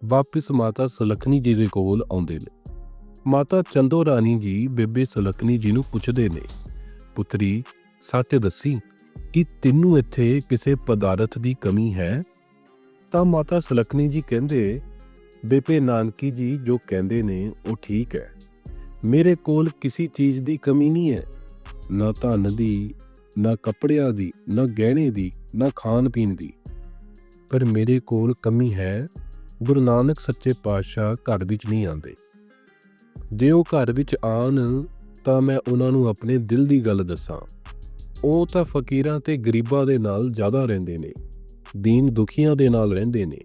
Speaker 1: ਵਾਪਿਸ ਮਾਤਾ ਸੁਲਖਣੀ ਜੀ ਦੇ ਕੋਲ ਆਉਂਦੇ ਨੇ। ਮਾਤਾ ਚੰਦੋ ਰਾਣੀ ਜੀ, ਬੇਬੇ ਸੁਲਖਣੀ ਜੀ ਨੂੰ ਪੁੱਛਦੇ ਨੇ, ਪੁੱਤਰੀ, ਸੱਚ ਦੱਸੀ ਕਿ ਤੈਨੂੰ ਇੱਥੇ ਕਿਸੇ ਪਦਾਰਥ ਦੀ ਕਮੀ ਹੈ? ਤਾਂ ਮਾਤਾ ਸੁਲਖਣੀ ਜੀ ਕਹਿੰਦੇ, ਬੇਬੇ ਨਾਨਕੀ ਜੀ ਜੋ ਕਹਿੰਦੇ ਨੇ, ਉਹ ਠੀਕ ਹੈ। ਮੇਰੇ ਕੋਲ ਕਿਸੇ ਚੀਜ਼ ਦੀ ਕਮੀ ਨਹੀਂ ਹੈ। ਨਾ ਧਨ ਦੀ, ਨਾ ਕੱਪੜਿਆਂ ਦੀ, ਨਾ ਗਹਿਣੇ ਦੀ, ਨਾ ਖਾਣ ਪੀਣ ਦੀ। ਪਰ ਮੇਰੇ ਕੋਲ ਕਮੀ ਹੈ, ਗੁਰੂ ਨਾਨਕ ਸੱਚੇ ਪਾਤਸ਼ਾਹ ਘਰ ਵਿੱਚ ਨਹੀਂ ਆਉਂਦੇ। ਜੇ ਉਹ ਘਰ ਵਿੱਚ ਆਣ ਤਾਂ ਮੈਂ ਉਹਨਾਂ ਨੂੰ ਆਪਣੇ ਦਿਲ ਦੀ ਗੱਲ ਦੱਸਾਂ। ਉਹ ਤਾਂ ਫਕੀਰਾਂ ਤੇ ਗਰੀਬਾਂ ਦੇ ਨਾਲ ਜ਼ਿਆਦਾ ਰਹਿੰਦੇ ਨੇ, ਦੀਨ ਦੁਖੀਆਂ ਦੇ ਨਾਲ ਰਹਿੰਦੇ ਨੇ।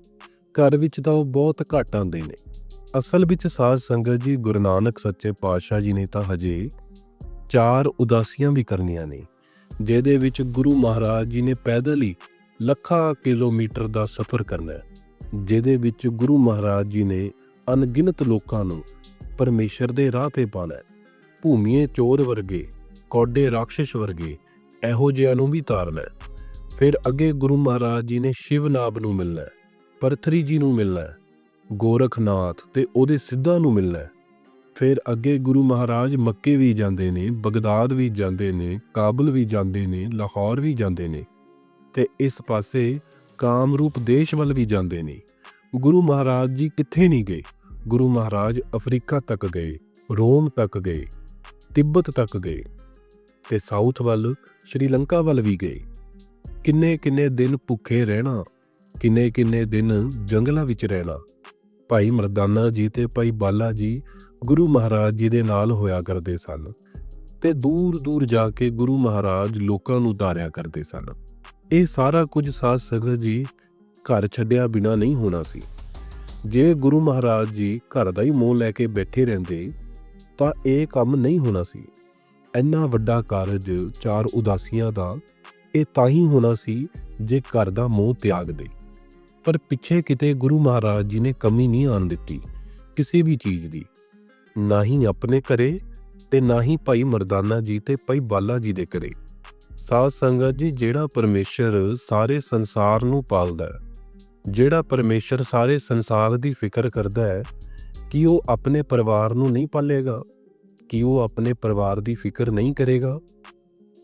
Speaker 1: ਘਰ ਵਿੱਚ ਤਾਂ ਉਹ ਬਹੁਤ ਘੱਟ ਆਉਂਦੇ ਨੇ। ਅਸਲ ਵਿੱਚ ਸਾਧ ਸੰਗਤ ਜੀ ਗੁਰੂ ਨਾਨਕ ਸੱਚੇ ਪਾਤਸ਼ਾਹ ਜੀ ਨੇ ਤਾਂ ਹਜੇ ਚਾਰ ਉਦਾਸੀਆਂ ਵੀ ਕਰਨੀਆਂ ਨੇ, ਜਿਹਦੇ ਵਿੱਚ ਗੁਰੂ ਮਹਾਰਾਜ ਜੀ ਨੇ ਪੈਦਲ ਹੀ ਲੱਖਾਂ ਕਿਲੋਮੀਟਰ ਦਾ ਸਫ਼ਰ ਕਰਨਾ ਹੈ, ਜਿਹਦੇ ਵਿੱਚ ਗੁਰੂ ਮਹਾਰਾਜ ਜੀ ਨੇ ਅਣਗਿਣਤ ਲੋਕਾਂ ਨੂੰ ਪਰਮੇਸ਼ਰ ਦੇ ਰਾਹ ਤੇ ਪਾਣਾ ਹੈ, ਭੂਮੀਏ ਚੋਰ ਵਰਗੇ, ਕੌਡੇ ਰਾਖਸ਼ ਵਰਗੇ, ਇਹੋ ਜਿਹਿਆਂ ਨੂੰ ਵੀ ਤਾਰਨਾ ਹੈ, ਫਿਰ ਅੱਗੇ ਗੁਰੂ ਮਹਾਰਾਜ ਜੀ ਨੇ ਸ਼ਿਵ ਸ਼ਿਵਨਾਬ ਨੂੰ ਮਿਲਣਾ ਹੈ, ਪਰਥਰੀ ਜੀ ਨੂੰ ਮਿਲਣਾ ਹੈ ਗੋਰਖਨਾਥ ਤੇ ਉਹਦੇ ਸਿੱਧਾਂ ਨੂੰ ਮਿਲਣਾ ਹੈ। ਫਿਰ ਅੱਗੇ ਗੁਰੂ ਮਹਾਰਾਜ ਮੱਕੇ ਵੀ ਜਾਂਦੇ ਨੇ, ਬਗਦਾਦ ਵੀ ਜਾਂਦੇ ਨੇ, ਕਾਬਲ ਵੀ ਜਾਂਦੇ ਨੇ, ਲਾਹੌਰ ਵੀ ਜਾਂਦੇ ਨੇ ਤੇ ਇਸ ਪਾਸੇ ਕਾਮਰੂਪ ਦੇਸ਼ ਵੱਲ ਵੀ ਜਾਂਦੇ ਨੇ। ਗੁਰੂ ਮਹਾਰਾਜ ਜੀ ਕਿੱਥੇ ਨਹੀਂ ਗਏ? ਗੁਰੂ ਮਹਾਰਾਜ ਅਫਰੀਕਾ ਤੱਕ ਗਏ, ਰੋਮ ਤੱਕ ਗਏ, ਤਿੱਬਤ ਤੱਕ ਗਏ ਤੇ ਸਾਊਥ ਵੱਲ, ਸ਼੍ਰੀਲੰਕਾ ਵੱਲ ਵੀ ਗਏ। ਕਿੰਨੇ ਕਿੰਨੇ ਦਿਨ ਭੁੱਖੇ ਰਹਿਣਾ ਕਿੰਨੇ ਕਿੰਨੇ ਦਿਨ ਜੰਗਲਾਂ ਵਿੱਚ ਰਹਿਣਾ ਭਾਈ ਮਰਦਾਨਾ ਜੀ ਤੇ ਭਾਈ ਬਾਲਾ ਜੀ ਗੁਰੂ ਮਹਾਰਾਜ ਜੀ ਦੇ ਨਾਲ ਹੋਇਆ ਕਰਦੇ ਸਨ ਤੇ ਦੂਰ ਦੂਰ ਜਾ ਕੇ ਗੁਰੂ ਮਹਾਰਾਜ ਲੋਕਾਂ ਨੂੰ ਉਤਾਰਿਆ ਕਰਦੇ ਸਨ। ਇਹ ਸਾਰਾ ਕੁਝ ਸਾਧ ਸੰਗਤ ਜੀ ਘਰ ਛੱਡਿਆ ਬਿਨਾ ਨਹੀਂ ਹੋਣਾ ਸੀ। ਜੇ ਗੁਰੂ ਮਹਾਰਾਜ ਜੀ ਘਰ ਦਾ ਹੀ ਮੋਹ ਲੈ ਕੇ ਬੈਠੇ ਰਹਿੰਦੇ ਤਾਂ ਇਹ ਕੰਮ ਨਹੀਂ ਹੋਣਾ ਸੀ। ਇੰਨਾ ਵੱਡਾ ਕਾਰਜ ਚਾਰ ਉਦਾਸੀਆਂ ਦਾ ਇਹ ਤਾਂ ਹੀ ਹੋਣਾ ਸੀ ਜੇ ਘਰ ਦਾ ਮੋਹ ਤਿਆਗ ਦੇ ਪਰ ਪਿੱਛੇ ਕਿਤੇ ਗੁਰੂ ਮਹਾਰਾਜ ਜੀ ਨੇ ਕਮੀ ਨਹੀਂ ਆਣ ਦਿੱਤੀ ਕਿਸੇ ਵੀ ਚੀਜ਼ ਦੀ। ਨਾ ਹੀ ਆਪਣੇ ਘਰੇ ਤੇ ਨਾ ਹੀ ਭਾਈ ਮਰਦਾਨਾ ਜੀ ਤੇ ਭਾਈ ਬਾਲਾ ਜੀ ਦੇ ਘਰੇ। ਸਾਧ ਸੰਗਤ ਜੀ, ਜਿਹੜਾ ਪਰਮੇਸ਼ਰ ਸਾਰੇ ਸੰਸਾਰ ਨੂੰ ਪਾਲਦਾ ਹੈ, ਜਿਹੜਾ ਪਰਮੇਸ਼ਰ ਸਾਰੇ ਸੰਸਾਰ ਦੀ ਫਿਕਰ ਕਰਦਾ ਹੈ ਕਿ ਉਹ ਆਪਣੇ ਪਰਿਵਾਰ ਨੂੰ ਨਹੀਂ ਪਾਲੇਗਾ, ਕਿ ਉਹ ਆਪਣੇ ਪਰਿਵਾਰ ਦੀ ਫਿਕਰ ਨਹੀਂ ਕਰੇਗਾ,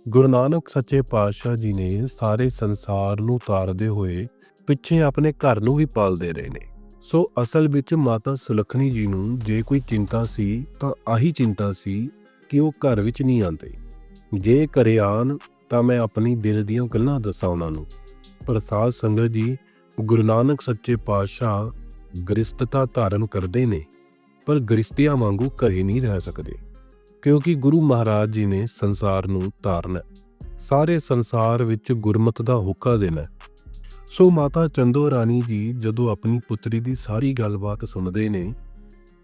Speaker 1: ਗੁਰੂ ਨਾਨਕ ਸੱਚੇ ਪਾਤਸ਼ਾਹ ਜੀ ਨੇ ਸਾਰੇ ਸੰਸਾਰ ਨੂੰ ਤਾਰਦੇ ਹੋਏ ਪਿੱਛੇ ਆਪਣੇ ਘਰ ਨੂੰ ਵੀ ਪਾਲਦੇ ਰਹੇ ਨੇ। ਸੋ ਅਸਲ ਵਿੱਚ ਮਾਤਾ ਸੁਲੱਖਣੀ ਜੀ ਨੂੰ ਜੇ ਕੋਈ ਚਿੰਤਾ ਸੀ ਤਾਂ ਆਹੀ ਚਿੰਤਾ ਸੀ ਕਿ ਉਹ ਘਰ ਵਿੱਚ ਨਹੀਂ ਆਉਂਦੇ। ਜੇ ਘਰੇ ਆਣ ਤਾਂ ਮੈਂ ਆਪਣੀ ਦਿਲ ਦੀਆਂ ਗੱਲਾਂ ਦੱਸਾਂ ਉਹਨਾਂ ਨੂੰ। ਪ੍ਰਸਾਦ ਸੰਗਤ ਜੀ, ਗੁਰੂ ਨਾਨਕ ਸੱਚੇ ਪਾਤਸ਼ਾਹ ਗ੍ਰਸਤਤਾ ਧਾਰਨ ਕਰਦੇ ਨੇ, ਪਰ ਗ੍ਰਸਤੀਆਂ ਵਾਂਗੂ ਘਰੇ ਨਹੀਂ ਰਹਿ ਸਕਦੇ। ਕਿਉਂਕਿ ਗੁਰੂ ਮਹਾਰਾਜ ਜੀ ਨੇ ਸੰਸਾਰ ਨੂੰ ਧਾਰਨਾ, ਸਾਰੇ ਸੰਸਾਰ ਵਿੱਚ ਗੁਰਮਤ ਦਾ ਹੁਕਾ ਦੇਣਾ ਸੋ ਮਾਤਾ ਚੰਦੋ ਰਾਣੀ ਜੀ ਜਦੋਂ ਆਪਣੀ ਪੁੱਤਰੀ ਦੀ ਸਾਰੀ ਗੱਲਬਾਤ ਸੁਣਦੇ ਨੇ,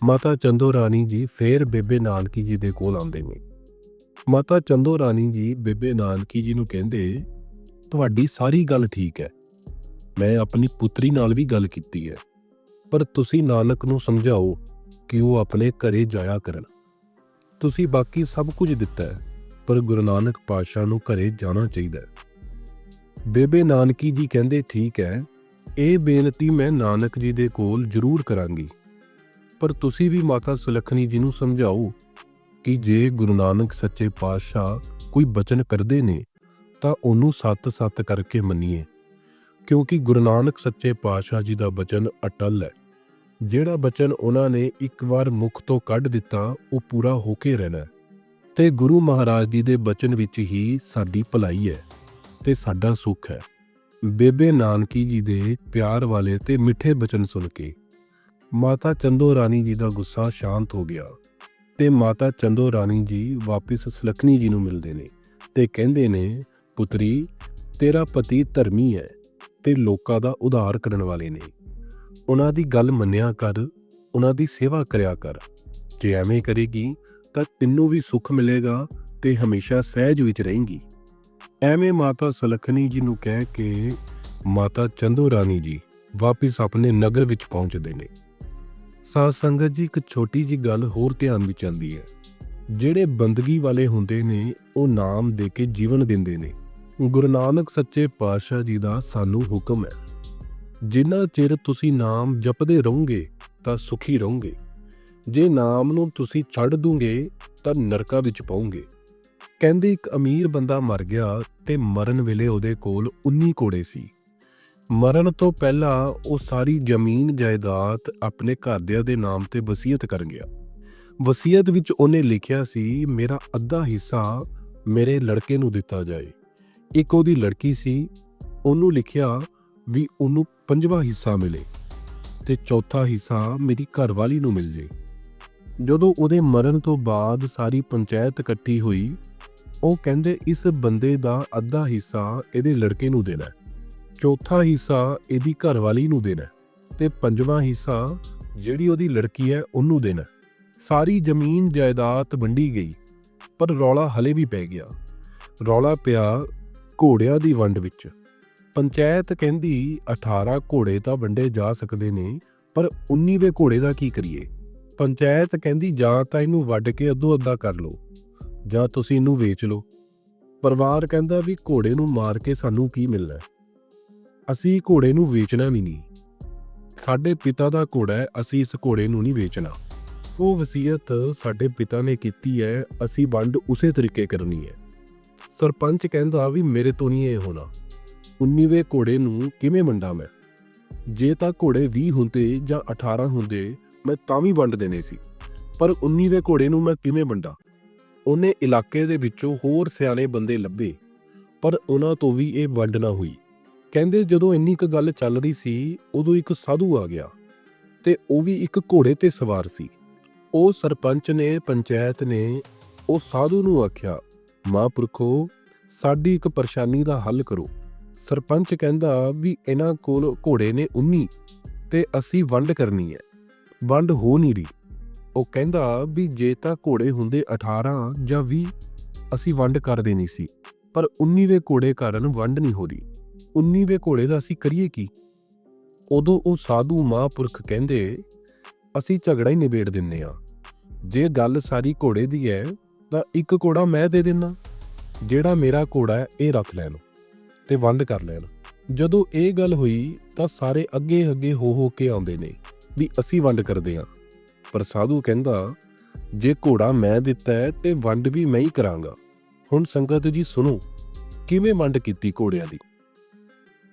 Speaker 1: ਮਾਤਾ ਚੰਦੋ ਰਾਣੀ ਜੀ ਫੇਰ ਬੇਬੇ ਨਾਨਕੀ ਜੀ ਦੇ ਕੋਲ ਆਉਂਦੇ ਨੇ। ਮਾਤਾ ਚੰਦੋ ਰਾਣੀ ਜੀ ਬੇਬੇ ਨਾਨਕੀ ਜੀ ਨੂੰ ਕਹਿੰਦੇ, ਤੁਹਾਡੀ ਸਾਰੀ ਗੱਲ ਠੀਕ ਹੈ। ਮੈਂ ਆਪਣੀ ਪੁੱਤਰੀ ਨਾਲ ਵੀ ਗੱਲ ਕੀਤੀ ਹੈ। ਪਰ ਤੁਸੀਂ ਨਾਨਕ ਨੂੰ ਸਮਝਾਓ ਕਿ ਉਹ ਆਪਣੇ ਘਰੇ ਜਾਇਆ ਕਰਨ। ਤੁਸੀਂ ਬਾਕੀ ਸਭ ਕੁਝ ਦਿੱਤਾ ਹੈ, ਪਰ ਗੁਰੂ ਨਾਨਕ ਪਾਤਸ਼ਾਹ ਨੂੰ ਘਰੇ ਜਾਣਾ ਚਾਹੀਦਾ ਹੈ। ਬੇਬੇ ਨਾਨਕੀ ਜੀ ਕਹਿੰਦੇ, ਠੀਕ ਹੈ, ਇਹ ਬੇਨਤੀ ਮੈਂ ਨਾਨਕ ਜੀ ਦੇ ਕੋਲ ਜ਼ਰੂਰ ਕਰਾਂਗੀ। ਪਰ ਤੁਸੀਂ ਵੀ ਮਾਤਾ ਸੁਲੱਖਣੀ ਜੀ ਨੂੰ ਸਮਝਾਓ ਕਿ ਜੇ ਗੁਰੂ ਨਾਨਕ ਸੱਚੇ ਪਾਤਸ਼ਾਹ ਕੋਈ ਬਚਨ ਕਰਦੇ ਨੇ, ਤਾਂ ਉਹਨੂੰ ਸੱਤ-ਸੱਤ ਕਰਕੇ ਮੰਨੀਏ। ਕਿਉਂਕਿ ਗੁਰੂ ਨਾਨਕ ਸੱਚੇ ਪਾਤਸ਼ਾਹ ਜੀ ਦਾ ਬਚਨ ਅਟਲ ਹੈ। ਜਿਹੜਾ ਬਚਨ ਉਹਨਾਂ ਨੇ ਇੱਕ ਵਾਰ ਮੁਖ ਤੋਂ ਕੱਢ ਦਿੱਤਾ, ਉਹ ਪੂਰਾ ਹੋ ਕੇ ਰਹਿਣਾ ਹੈ। ਤੇ ਗੁਰੂ ਮਹਾਰਾਜ ਜੀ ਦੇ ਬਚਨ ਵਿੱਚ ਹੀ ਸਾਡੀ ਭਲਾਈ ਹੈ। ਤੇ ਸਾਡਾ ਸੁੱਖ ਹੈ। ਬੇਬੇ ਨਾਨਕੀ ਜੀ ਦੇ ਪਿਆਰ ਵਾਲੇ ਤੇ ਮਿੱਠੇ ਬਚਨ ਸੁਣ ਕੇ ਮਾਤਾ ਚੰਦੋ ਰਾਣੀ ਜੀ ਦਾ ਗੁੱਸਾ ਸ਼ਾਂਤ ਹੋ ਗਿਆ ਤੇ ਮਾਤਾ ਚੰਦੋ ਰਾਣੀ ਜੀ ਵਾਪਿਸ ਸੁਲੱਖਣੀ ਜੀ ਨੂੰ ਮਿਲਦੇ ਨੇ ਤੇ ਕਹਿੰਦੇ ਨੇ, ਪੁੱਤਰੀ, ਤੇਰਾ ਪਤੀ ਧਰਮੀ ਹੈ ਤੇ ਲੋਕਾਂ ਦਾ ਉਧਾਰ ਕਰਨ ਵਾਲੇ ਨੇ। ਉਹਨਾਂ ਦੀ ਗੱਲ ਮੰਨਿਆ ਕਰ, ਉਹਨਾਂ ਦੀ ਸੇਵਾ ਕਰਿਆ ਕਰ। ਜੇ ਐਵੇਂ ਕਰੇਗੀ ਤਾਂ ਤੈਨੂੰ ਵੀ ਸੁੱਖ ਮਿਲੇਗਾ ਤੇ ਹਮੇਸ਼ਾ ਸਹਿਜ ਵਿੱਚ ਰਹੇਂਗੀ। ਐਵੇਂ ਮਾਤਾ ਸੁਲੱਖਣੀ ਜੀ ਨੂੰ ਕਹਿ ਕੇ ਮਾਤਾ ਚੰਦੋ ਰਾਣੀ ਜੀ ਵਾਪਿਸ ਆਪਣੇ ਨਗਰ ਵਿੱਚ ਪਹੁੰਚਦੇ ਨੇ ਸਾਧ ਸੰਗਤ ਜੀ ਇੱਕ ਛੋਟੀ ਜੀ ਗੱਲ ਹੋਰ ਧਿਆਨ ਵਿੱਚ ਆਉਂਦੀ ਹੈ। ਜਿਹੜੇ ਬੰਦਗੀ ਵਾਲੇ ਹੁੰਦੇ ਨੇ, ਉਹ ਨਾਮ ਦੇ ਕੇ ਜੀਵਨ ਦਿੰਦੇ ਨੇ। ਗੁਰੂ ਨਾਨਕ ਸੱਚੇ ਪਾਤਸ਼ਾਹ ਜੀ ਦਾ ਸਾਨੂੰ ਹੁਕਮ ਹੈ। ਜਿੰਨਾ ਚਿਰ ਤੁਸੀਂ ਨਾਮ ਜਪਦੇ ਰਹੋਗੇ, ਤਾਂ ਸੁਖੀ ਰਹੋਗੇ। ਜੇ ਨਾਮ ਨੂੰ ਤੁਸੀਂ ਛੱਡ ਦੋਗੇ, ਤਾਂ ਨਰਕਾਂ ਵਿੱਚ ਪਾਉਂਗੇ ਕਹਿੰਦੇ ਇੱਕ ਅਮੀਰ ਬੰਦਾ ਮਰ ਗਿਆ ਤੇ ਮਰਨ ਵੇਲੇ ਉਹਦੇ ਕੋਲ 19 ਘੋੜੇ ਸੀ। ਮਰਨ ਤੋਂ ਪਹਿਲਾਂ ਉਹ ਸਾਰੀ ਜ਼ਮੀਨ ਜਾਇਦਾਦ ਆਪਣੇ ਘਰਦਿਆਂ ਦੇ ਨਾਮ ਤੇ ਵਸੀਅਤ ਕਰ ਗਿਆ। ਵਸੀਅਤ ਵਿੱਚ ਉਹਨੇ ਲਿਖਿਆ ਸੀ, ਮੇਰਾ ਅੱਧਾ ਹਿੱਸਾ ਮੇਰੇ ਲੜਕੇ ਨੂੰ ਦਿੱਤਾ ਜਾਏ। ਇੱਕ ਉਹਦੀ ਲੜਕੀ ਸੀ। ਉਹਨੂੰ ਲਿਖਿਆ ਵੀ ਉਹਨੂੰ ਪੰਜਵਾਂ ਹਿੱਸਾ ਮਿਲੇ ਤੇ ਚੌਥਾ ਹਿੱਸਾ ਮੇਰੀ ਘਰਵਾਲੀ ਨੂੰ ਮਿਲ ਜੇ। ਜਦੋਂ ਉਹਦੇ ਮਰਨ ਤੋਂ ਬਾਅਦ ਸਾਰੀ ਪੰਚਾਇਤ ਇਕੱਠੀ ਹੋਈ ਉਹ ਕਹਿੰਦੇ ਇਸ ਬੰਦੇ ਦਾ ਅੱਧਾ ਹਿੱਸਾ ਇਹਦੇ ਲੜਕੇ ਨੂੰ ਦੇਣਾ ਚੌਥਾ ਹਿੱਸਾ ਇਹਦੀ ਘਰਵਾਲੀ ਨੂੰ ਦੇਣਾ ਹੈ ਤੇ ਪੰਜਵਾਂ ਹਿੱਸਾ ਜਿਹੜੀ ਉਹਦੀ ਲੜਕੀ ਹੈ ਉਹਨੂੰ ਦੇਣਾ ਸਾਰੀ ਜ਼ਮੀਨ ਜਾਇਦਾਦ ਵੰਡੀ ਗਈ, ਪਰ ਰੌਲਾ ਹਲੇ ਵੀ ਪੈ ਗਿਆ। ਰੌਲਾ ਪਿਆ ਘੋੜਿਆਂ ਦੀ ਵੰਡ ਵਿੱਚ। ਪੰਚਾਇਤ ਕਹਿੰਦੀ 18 ਘੋੜੇ ਤਾਂ ਵੰਡੇ ਜਾ ਸਕਦੇ ਨੇ, ਪਰ 19ਵੇਂ ਘੋੜੇ ਦਾ ਕੀ ਕਰੀਏ? ਪੰਚਾਇਤ ਕਹਿੰਦੀ ਜਾਂ ਤਾਂ ਇਹਨੂੰ ਵੱਢ ਕੇ ਅੱਧੋ ਅੱਧਾ ਕਰ ਲਓ। ਜਾਂ ਤੁਸੀਂ ਇਹਨੂੰ ਵੇਚ ਲਓ। ਪਰਿਵਾਰ ਕਹਿੰਦਾ ਵੀ ਘੋੜੇ ਨੂੰ ਮਾਰ ਕੇ ਸਾਨੂੰ ਕੀ ਮਿਲਣਾ ਅਸੀਂ ਘੋੜੇ ਨੂੰ ਵੇਚਣਾ ਵੀ ਨਹੀਂ। ਸਾਡੇ ਪਿਤਾ ਦਾ ਘੋੜਾ ਹੈ, ਅਸੀਂ ਇਸ ਘੋੜੇ ਨੂੰ ਨਹੀਂ ਵੇਚਣਾ। ਉਹ ਵਸੀਅਤ ਸਾਡੇ ਪਿਤਾ ਨੇ ਕੀਤੀ ਹੈ, ਅਸੀਂ ਵੰਡ ਉਸੇ ਤਰੀਕੇ ਕਰਨੀ ਹੈ। ਸਰਪੰਚ ਕਹਿੰਦਾ ਵੀ ਮੇਰੇ ਤੋਂ ਨਹੀਂ ਇਹ ਹੋਣਾ। 19ਵੇਂ ਘੋੜੇ ਨੂੰ ਕਿਵੇਂ ਵੰਡਾਂ ਮੈਂ? ਜੇ ਤਾਂ ਘੋੜੇ 20 ਹੁੰਦੇ ਜਾਂ 18 ਹੁੰਦੇ, ਮੈਂ ਤਾਂ ਵੀ ਵੰਡ ਦੇਣੇ ਸੀ। ਪਰ 19ਵੇਂ ਘੋੜੇ ਨੂੰ ਮੈਂ ਕਿਵੇਂ ਵੰਡਾਂ? ਉਹਨੇ ਇਲਾਕੇ ਦੇ ਵਿੱਚੋਂ ਹੋਰ ਸਿਆਣੇ ਬੰਦੇ ਲੱਭੇ, ਪਰ ਉਹਨਾਂ ਤੋਂ ਵੀ ਇਹ ਵੰਡ ਨਾ ਹੋਈ। ਕਹਿੰਦੇ ਜਦੋਂ ਇੰਨੀ ਕੁ ਗੱਲ ਚੱਲ ਰਹੀ ਸੀ, ਉਦੋਂ ਇੱਕ ਸਾਧੂ ਆ ਗਿਆ ਤੇ ਉਹ ਵੀ ਇੱਕ ਘੋੜੇ ਤੇ ਸਵਾਰ ਸੀ। ਉਹ ਸਰਪੰਚ ਨੇ, ਪੰਚਾਇਤ ਨੇ ਉਹ ਸਾਧੂ ਨੂੰ ਆਖਿਆ ਮਹਾਂਪੁਰਖੋ ਸਾਡੀ ਇੱਕ ਪਰੇਸ਼ਾਨੀ ਦਾ ਹੱਲ ਕਰੋ। ਸਰਪੰਚ ਕਹਿੰਦਾ ਵੀ ਇਹਨਾਂ ਕੋਲ ਘੋੜੇ ਨੇ 19 ਤੇ ਅਸੀਂ ਵੰਡ ਕਰਨੀ ਹੈ। ਵੰਡ ਹੋ ਨਹੀਂ ਰਹੀ। ਉਹ ਕਹਿੰਦਾ ਵੀ ਜੇ ਤਾਂ ਘੋੜੇ ਹੁੰਦੇ 18 ਜਾਂ 20 ਅਸੀਂ ਵੰਡ ਕਰ ਦੇਣੀ ਸੀ। ਪਰ 19ਵੇਂ ਘੋੜੇ ਕਾਰਨ ਵੰਡ ਨਹੀਂ ਹੋ ਰਹੀ। 19ਵੇਂ ਘੋੜੇ ਦਾ ਅਸੀਂ ਕਰੀਏ ਕੀ? ਉਦੋਂ ਉਹ ਸਾਧੂ ਮਹਾਂਪੁਰਖ ਕਹਿੰਦੇ, ਅਸੀਂ ਝਗੜਾ ਹੀ ਨਿਬੇੜ ਦਿੰਨੇ ਆ। ਜੇ ਗੱਲ ਸਾਰੀ ਘੋੜੇ ਦੀ ਹੈ ਤਾਂ ਇੱਕ ਘੋੜਾ ਮੈਂ ਦੇ ਦਿੰਨਾ। ਜਿਹੜਾ ਮੇਰਾ ਘੋੜਾ ਹੈ ਇਹ ਰੱਖ ਲੈਣ ਤੇ ਵੰਡ ਕਰ ਲੈਣ। ਜਦੋਂ ਇਹ ਗੱਲ ਹੋਈ, ਤਾਂ ਸਾਰੇ ਅੱਗੇ ਅੱਗੇ ਹੋ ਹੋ ਕੇ ਆਉਂਦੇ ਨੇ ਵੀ ਅਸੀਂ ਵੰਡ ਕਰਦੇ ਹਾਂ ਪਰ ਸਾਧੂ ਕਹਿੰਦਾ, ਜੇ ਘੋੜਾ ਮੈਂ ਦਿੱਤਾ ਹੈ ਤੇ ਵੰਡ ਵੀ ਮੈਂ ਹੀ ਕਰਾਂਗਾ। ਹੁਣ ਸੰਗਤ ਜੀ ਸੁਣੋ, ਕਿਵੇਂ ਵੰਡ ਕੀਤੀ ਘੋੜਿਆਂ ਦੀ?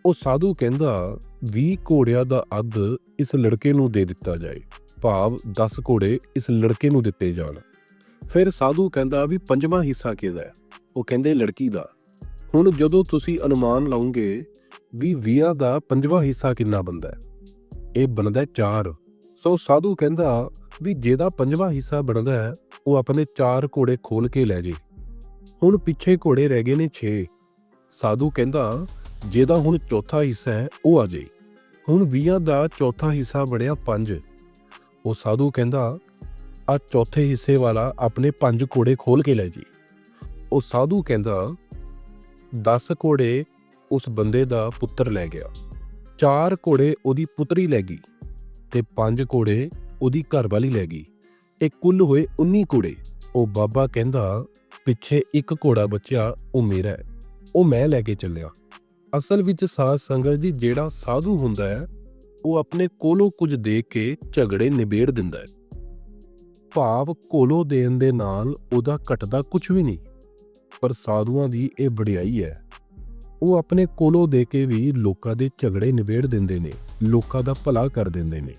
Speaker 1: ਉਹ ਸਾਧੂ ਕਹਿੰਦਾ 20 ਘੋੜਿਆਂ ਦਾ ਅੱਧ ਇਸ ਲੜਕੇ ਨੂੰ ਦੇ ਦਿੱਤਾ ਜਾਏ, ਭਾਵ 10 ਘੋੜੇ ਇਸ ਲੜਕੇ ਨੂੰ ਦਿੱਤੇ ਜਾਣ। ਫਿਰ ਸਾਧੂ ਕਹਿੰਦਾ, ਵੀ ਪੰਜਵਾਂ ਹਿੱਸਾ ਕਿਹਦਾ ਹੈ? ਉਹ ਕਹਿੰਦੇ, ਲੜਕੀ ਦਾ। ਹੁਣ ਜਦੋਂ ਤੁਸੀਂ ਅਨੁਮਾਨ ਲਾਉਂਗੇ, ਵੀ 20 ਦਾ ਪੰਜਵਾਂ ਹਿੱਸਾ ਕਿੰਨਾ ਬੰਦਾ ਹੈ? ਇਹ ਬਣਦਾ 4 ਸੋ ਸਾਧੂ ਕਹਿੰਦਾ ਵੀ ਜਿਹਦਾ ਪੰਜਵਾਂ ਹਿੱਸਾ ਬਣਦਾ ਹੈ, ਉਹ ਆਪਣੇ ਚਾਰ ਘੋੜੇ ਖੋਲ ਕੇ ਲੈ ਜੇ। ਹੁਣ ਪਿੱਛੇ ਘੋੜੇ ਰਹਿ ਗਏ ਨੇ 6 ਸਾਧੂ ਕਹਿੰਦਾ ਜਿਹਦਾ ਹੁਣ ਚੌਥਾ ਹਿੱਸਾ ਹੈ, ਉਹ ਆ ਜੇ। ਹੁਣ 20 ਦਾ ਚੌਥਾ ਹਿੱਸਾ ਬਣਿਆ 5 ਉਹ ਸਾਧੂ ਕਹਿੰਦਾ, ਆ ਚੌਥੇ ਹਿੱਸੇ ਵਾਲਾ ਆਪਣੇ 5 ਘੋੜੇ ਖੋਲ ਕੇ ਲੈ ਜੀ। ਉਹ ਸਾਧੂ ਕਹਿੰਦਾ 10 ਘੋੜੇ ਉਸ ਬੰਦੇ ਦਾ ਪੁੱਤਰ ਲੈ ਗਿਆ। 4 ਘੋੜੇ ਉਹਦੀ ਪੁੱਤਰੀ ਲੈ ਗਈ ਤੇ 5 ਘੋੜੇ ਉਹਦੀ ਘਰਵਾਲੀ ਲੈ ਗਈ। ਇਹ ਕੁੱਲ ਹੋਏ 19 ਘੋੜੇ ਉਹ ਬਾਬਾ ਕਹਿੰਦਾ, ਪਿੱਛੇ ਇੱਕ ਘੋੜਾ ਬਚਿਆ, ਉਹ ਮੇਰਾ ਹੈ। ਉਹ ਮੈਂ ਲੈ ਕੇ ਚੱਲਿਆ। ਅਸਲ ਵਿੱਚ ਸਾਧ ਸੰਗਤ ਜੀ ਜਿਹੜਾ ਸਾਧੂ ਹੁੰਦਾ ਹੈ, ਉਹ ਆਪਣੇ ਕੋਲੋਂ ਕੁਝ ਦੇ ਕੇ ਝਗੜੇ ਨਿਬੇੜ ਦਿੰਦਾ ਹੈ। ਭਾਵ ਕੋਲੋਂ ਦੇਣ ਦੇ ਨਾਲ ਉਹਦਾ ਘਟਦਾ ਕੁਝ ਵੀ ਨਹੀਂ। ਪਰ ਸਾਧੂਆਂ ਦੀ ਇਹ ਵਡਿਆਈ ਹੈ। ਉਹ ਆਪਣੇ ਕੋਲੋਂ ਦੇ ਕੇ ਵੀ ਲੋਕਾਂ ਦੇ ਝਗੜੇ ਨਿਬੇੜ ਦਿੰਦੇ ਨੇ, ਲੋਕਾਂ ਦਾ ਭਲਾ ਕਰ ਦਿੰਦੇ ਨੇ।